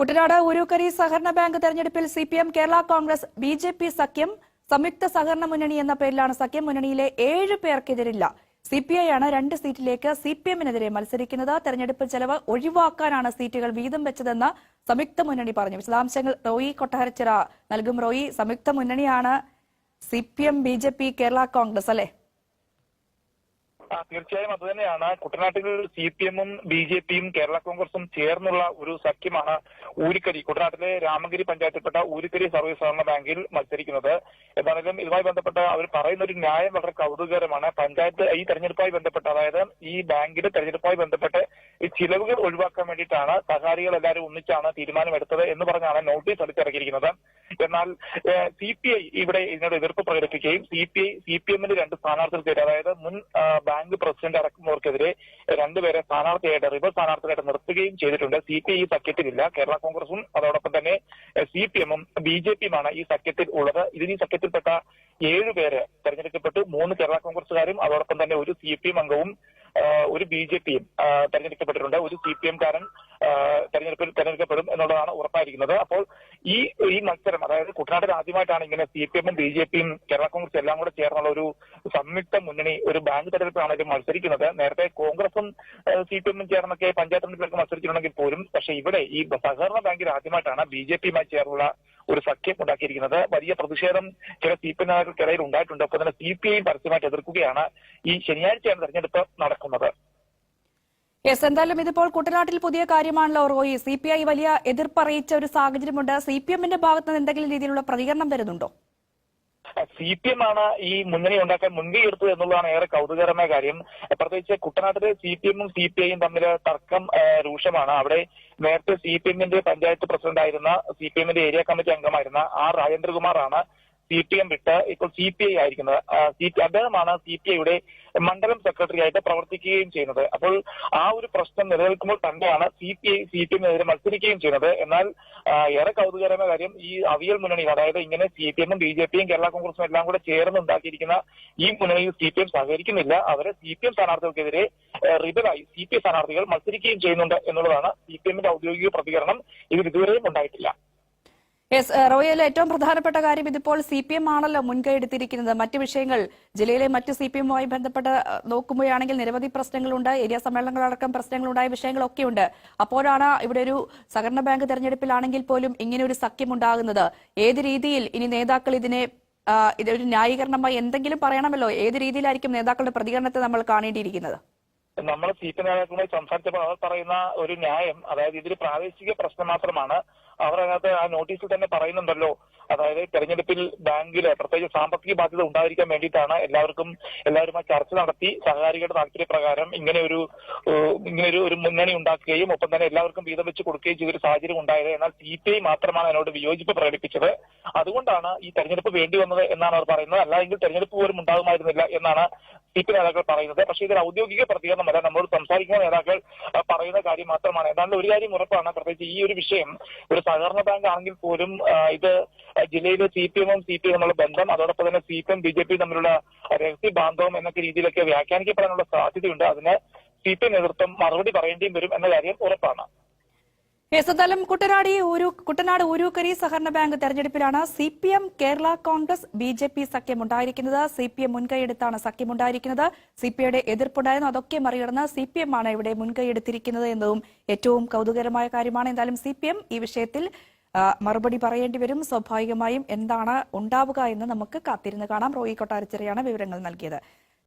കുട്ടനാട് ഉരുക്കരി സഹകരണ ബാങ്ക് തെരഞ്ഞെടുപ്പിൽ C P M Kerala Congress B J P സഖ്യം സംയുക്ത സഹകരണ മുന്നണി എന്ന പേരിലാണ് സഖ്യം മുന്നണിയിലെ ഏഴ് പേർക്കെതിരില്ല. സി പി ഐ ആണ് രണ്ട് സീറ്റിലേക്ക് സി പി എമ്മിനെതിരെ മത്സരിക്കുന്നത്. തെരഞ്ഞെടുപ്പ് ചെലവ് ഒഴിവാക്കാനാണ് സീറ്റുകൾ വീതം വെച്ചതെന്ന് സംയുക്ത മുന്നണി പറഞ്ഞു. വിശദാംശങ്ങൾ റോയി കൊട്ടാരച്ചിറ നൽകും. റോയി സംയുക്ത മുന്നണിയാണ് C P M B J P Kerala Congress അല്ലെ? തീർച്ചയായും അത് തന്നെയാണ്. കുട്ടനാട്ടിൽ സി പി എമ്മും ബി ജെ പിയും കേരള കോൺഗ്രസും ചേർന്നുള്ള ഒരു സഖ്യമാണ് ഊരിക്കരി. കുട്ടനാട്ടിലെ രാമഗിരി പഞ്ചായത്തിൽപ്പെട്ട ഊരിക്കരി സർവീസ് സഹകരണ ബാങ്കിൽ മത്സരിക്കുന്നത്. എന്നാലും ഇതുമായി ബന്ധപ്പെട്ട അവർ പറയുന്ന ഒരു ന്യായം വളരെ കൗതുകകരമാണ്. പഞ്ചായത്ത് ഈ തെരഞ്ഞെടുപ്പുമായി ബന്ധപ്പെട്ട് അതായത് ഈ ബാങ്കിന്റെ തെരഞ്ഞെടുപ്പുമായി ബന്ധപ്പെട്ട് ഈ ചിലവുകൾ ഒഴിവാക്കാൻ വേണ്ടിയിട്ടാണ് സഹകാരികൾ എല്ലാവരും ഒന്നിച്ചാണ് തീരുമാനമെടുത്തത് എന്ന് പറഞ്ഞാണ് നോട്ടീസ് അടിച്ചിറക്കിയിരിക്കുന്നത്. എന്നാൽ സി പി ഐ ഇവിടെ ഇതിനോട് എതിർപ്പ് പ്രകടിപ്പിക്കുകയും C P I C P എമ്മിന്റെ രണ്ട് സ്ഥാനാർത്ഥികൾക്കെതിരെ അതായത് മുൻ ആ, ബാങ്ക് പ്രസിഡന്റ് അടക്കമുള്ളവർക്കെതിരെ രണ്ടുപേരെ സ്ഥാനാർത്ഥിയായിട്ട് റിവേഴ്സ് സ്ഥാനാർത്ഥിയായിട്ട് നിർത്തുകയും ചെയ്തിട്ടുണ്ട്. സി പി ഐ സഖ്യത്തിലില്ല കേരള കോൺഗ്രസും അതോടൊപ്പം തന്നെ സി പി എമ്മും ബി ജെ പിയുമാണ് ഈ സഖ്യത്തിൽ ഉള്ളത്. ഇതിന് ഈ സഖ്യത്തിൽപ്പെട്ട ഏഴ് പേര് തെരഞ്ഞെടുക്കപ്പെട്ടു. മൂന്ന് കേരള കോൺഗ്രസുകാരും അതോടൊപ്പം തന്നെ ഒരു സി പി എം അംഗവും ഒരു ബി ജെ പിയും തെരഞ്ഞെടുക്കപ്പെട്ടിട്ടുണ്ട്. ഒരു സി പി എംകാരൻ തെരഞ്ഞെടുപ്പിൽ തെരഞ്ഞെടുക്കപ്പെടും എന്നുള്ളതാണ് ഉറപ്പായിരിക്കുന്നത്. അപ്പോൾ ഈ ഈ മത്സരം അതായത് കുട്ടനാട്ടിൽ ആദ്യമായിട്ടാണ് ഇങ്ങനെ സി പി എമ്മും ബി ജെ പിയും കേരള കോൺഗ്രസ് എല്ലാം കൂടെ ചേർന്നുള്ള ഒരു സംയുക്ത മുന്നണി ഒരു ബാങ്ക് തെരഞ്ഞെടുപ്പിലാണ് ഇത് മത്സരിക്കുന്നത്. നേരത്തെ കോൺഗ്രസും സി പി എമ്മും ചേർന്നൊക്കെ പഞ്ചായത്ത് തെരഞ്ഞെടുപ്പിലൊക്കെ മത്സരിച്ചിട്ടുണ്ടെങ്കിൽ പോലും പക്ഷേ ഇവിടെ ഈ സഹകരണ ബാങ്കിൽ ആദ്യമായിട്ടാണ് ബി ജെ പിയുമായി ചേർന്നുള്ള ഒരു സഖ്യം ഉണ്ടാക്കിയിരിക്കുന്നത്. വലിയ പ്രതിഷേധം ചില സി പി നേതാക്കൾക്കിടയിൽ ഉണ്ടായിട്ടുണ്ട്. അപ്പോൾ തന്നെ സി പി ഐ പരസ്യമായിട്ട് എതിർക്കുകയാണ്. ഈ ശനിയാഴ്ചയാണ് തെരഞ്ഞെടുപ്പ് നടക്കുന്നത്. യെസ് എന്തായാലും ഇതിപ്പോൾ കുട്ടനാട്ടിൽ പുതിയ കാര്യമാണല്ലോ റോയി. സി പി ഐ വലിയ എതിർപ്പ് അറിയിച്ച ഒരു സാഹചര്യമുണ്ട്. സി പി എമ്മിന്റെ ഭാഗത്ത് നിന്ന് എന്തെങ്കിലും രീതിയിലുള്ള പ്രതികരണം വരുന്നുണ്ടോ സി പി എം ആണ് ഈ മുന്നണി ഉണ്ടാക്കാൻ മുൻകൈ എടുത്തത് എന്നുള്ളതാണ് ഏറെ കൗതുകകരമായ കാര്യം. പ്രത്യേകിച്ച് കുട്ടനാട്ടിലെ സി പി എമ്മും സി പി ഐയും തമ്മിൽ തർക്കം രൂക്ഷമാണ്. അവിടെ നേരത്തെ സി പി എമ്മിന്റെ പഞ്ചായത്ത് പ്രസിഡന്റ് ആയിരുന്ന സി പി എമ്മിന്റെ ഏരിയ കമ്മിറ്റി അംഗമായിരുന്ന ആർ രാജേന്ദ്രകുമാറാണ് സി പി എം വിട്ട് ഇപ്പോൾ സി പി ഐ ആയിരിക്കുന്നത് അദ്ദേഹമാണ് സി പി ഐയുടെ മണ്ഡലം സെക്രട്ടറി ആയിട്ട് പ്രവർത്തിക്കുകയും ചെയ്യുന്നത് അപ്പോൾ ആ ഒരു പ്രശ്നം നിലനിൽക്കുമ്പോൾ തന്നെയാണ് C P I C P എമ്മിനെതിരെ മത്സരിക്കുകയും ചെയ്യുന്നത് എന്നാൽ ഏറെ കൗതുകരമായ കാര്യം ഈ അവിയൽ മുന്നണി അതായത് ഇങ്ങനെ സി പി എമ്മും ബി ജെ പിയും കേരള കോൺഗ്രസും എല്ലാം കൂടെ ചേർന്ന് ഉണ്ടാക്കിയിരിക്കുന്ന ഈ മുന്നണിയിൽ സി പി എം സഹകരിക്കുന്നില്ല അവരെ സി പി എം സ്ഥാനാർത്ഥികൾക്കെതിരെ റിബലായി സി പി എം സ്ഥാനാർത്ഥികൾ മത്സരിക്കുകയും ചെയ്യുന്നുണ്ട് എന്നുള്ളതാണ് സി പി എമ്മിന്റെ ഔദ്യോഗിക പ്രതികരണം ഇതിൽ ഇതുവരെയും ഉണ്ടായിട്ടില്ല യെസ് റോയൽ ഏറ്റവും പ്രധാനപ്പെട്ട കാര്യം ഇതിപ്പോൾ സി പി എം ആണല്ലോ മുൻകൈ എടുത്തിരിക്കുന്നത്. മറ്റ് വിഷയങ്ങൾ ജില്ലയിലെ മറ്റ് സി പി എമ്മുമായി ബന്ധപ്പെട്ട് അഹ്, നോക്കുമ്പോഴാണെങ്കിൽ നിരവധി പ്രശ്നങ്ങളുണ്ട്. ഏരിയ സമ്മേളനങ്ങളടക്കം പ്രശ്നങ്ങളുണ്ടായ വിഷയങ്ങളൊക്കെയുണ്ട്. അപ്പോഴാണ് ഇവിടെ ഒരു സഹകരണ ബാങ്ക് തെരഞ്ഞെടുപ്പിലാണെങ്കിൽ പോലും ഇങ്ങനെ ഒരു സഖ്യം ഉണ്ടാകുന്നത് ഏത് രീതിയിൽ ഇനി നേതാക്കൾ ഇതിനെ ഇതൊരു ന്യായീകരണമായി എന്തെങ്കിലും പറയണമല്ലോ? ഏത് രീതിയിലായിരിക്കും നേതാക്കളുടെ പ്രതികരണത്തെ നമ്മൾ കാണേണ്ടിയിരിക്കുന്നത്? നമ്മൾ സി പി നേതാക്കളുമായി സംസാരിച്ചപ്പോൾ അവർ പറയുന്ന ഒരു ന്യായം അതായത് ഇതൊരു പ്രാദേശിക പ്രശ്നം മാത്രമാണ്. അവർ അതിനകത്ത് ആ നോട്ടീസിൽ തന്നെ പറയുന്നുണ്ടല്ലോ. അതായത് തെരഞ്ഞെടുപ്പിൽ ബാങ്കിൽ പ്രത്യേകിച്ച് സാമ്പത്തിക ബാധ്യത ഉണ്ടായിരിക്കാൻ വേണ്ടിയിട്ടാണ് എല്ലാവർക്കും എല്ലാവരുമായി ചർച്ച നടത്തി സഹകാരികളുടെ താല്പര്യപ്രകാരം ഇങ്ങനെ ഒരു ഇങ്ങനെ ഒരു മുന്നണി ഉണ്ടാക്കുകയും ഒപ്പം തന്നെ എല്ലാവർക്കും വീതം വെച്ച് കൊടുക്കുകയും ചെയ്തൊരു സാഹചര്യം ഉണ്ടായത്. എന്നാൽ സി പി ഐ മാത്രമാണ് അതിനോട് വിയോജിപ്പ് പ്രകടിപ്പിച്ചത്. അതുകൊണ്ടാണ് ഈ തെരഞ്ഞെടുപ്പ് വേണ്ടി വന്നത് എന്നാണ് അവർ പറയുന്നത്. അല്ലെങ്കിൽ തെരഞ്ഞെടുപ്പ് പോലും ഉണ്ടാകുമായിരുന്നില്ല എന്നാണ് സി നേതാക്കൾ പറയുന്നത്. പക്ഷേ ഇതൊരു ഔദ്യോഗിക പ്രതികരണമല്ല നമ്മളോട് സംസാരിക്കുന്ന നേതാക്കൾ പറയുന്ന കാര്യം മാത്രമാണ്. ഏതാണ്ട് ഒരു കാര്യം ഉറപ്പാണ്. പ്രത്യേകിച്ച് ഈ ഒരു വിഷയം ഒരു സഹകരണ ബാങ്ക് ആണെങ്കിൽ പോലും ഇത് ജില്ലയിലെ സി പി എമ്മും സി പി എം തമ്മിലുള്ള ബന്ധം അതോടൊപ്പം തന്നെ C P M B J P തമ്മിലുള്ള രഹസ്യ ബാന്ധവം എന്നൊക്കെ രീതിയിലൊക്കെ വ്യാഖ്യാനിക്കപ്പെടാനുള്ള സാധ്യതയുണ്ട്. അതിന് സി പി എം നേതൃത്വം മറുപടി പറയേണ്ടിയും വരും എന്ന കാര്യം ഉറപ്പാണ്. യെസ് കുട്ടനാടി ഊരു കുട്ടനാട് ഊരൂക്കരി സഹകരണ bank തെരഞ്ഞെടുപ്പിലാണ് C P M Kerala Congress B J P സഖ്യമുണ്ടായിരിക്കുന്നത്. C P M മുൻകൈയെടുത്താണ് സഖ്യമുണ്ടായിരിക്കുന്നത്. സി പി ഐയുടെ എതിർപ്പുണ്ടായിരുന്നു. അതൊക്കെ മറികടന്ന് സി പി എം ആണ് ഇവിടെ മുൻകൈയെടുത്തിരിക്കുന്നത് എന്നതും ഏറ്റവും കൗതുകരമായ കാര്യമാണ്. എന്തായാലും സി പി എം ഈ വിഷയത്തിൽ മറുപടി പറയേണ്ടി വരും. സ്വാഭാവികമായും എന്താണ് ഉണ്ടാവുക എന്ന് നമുക്ക് കാത്തിരുന്ന് കാണാം. റോയി കൊട്ടാരച്ചിറയാണ് വിവരങ്ങൾ നൽകിയത്.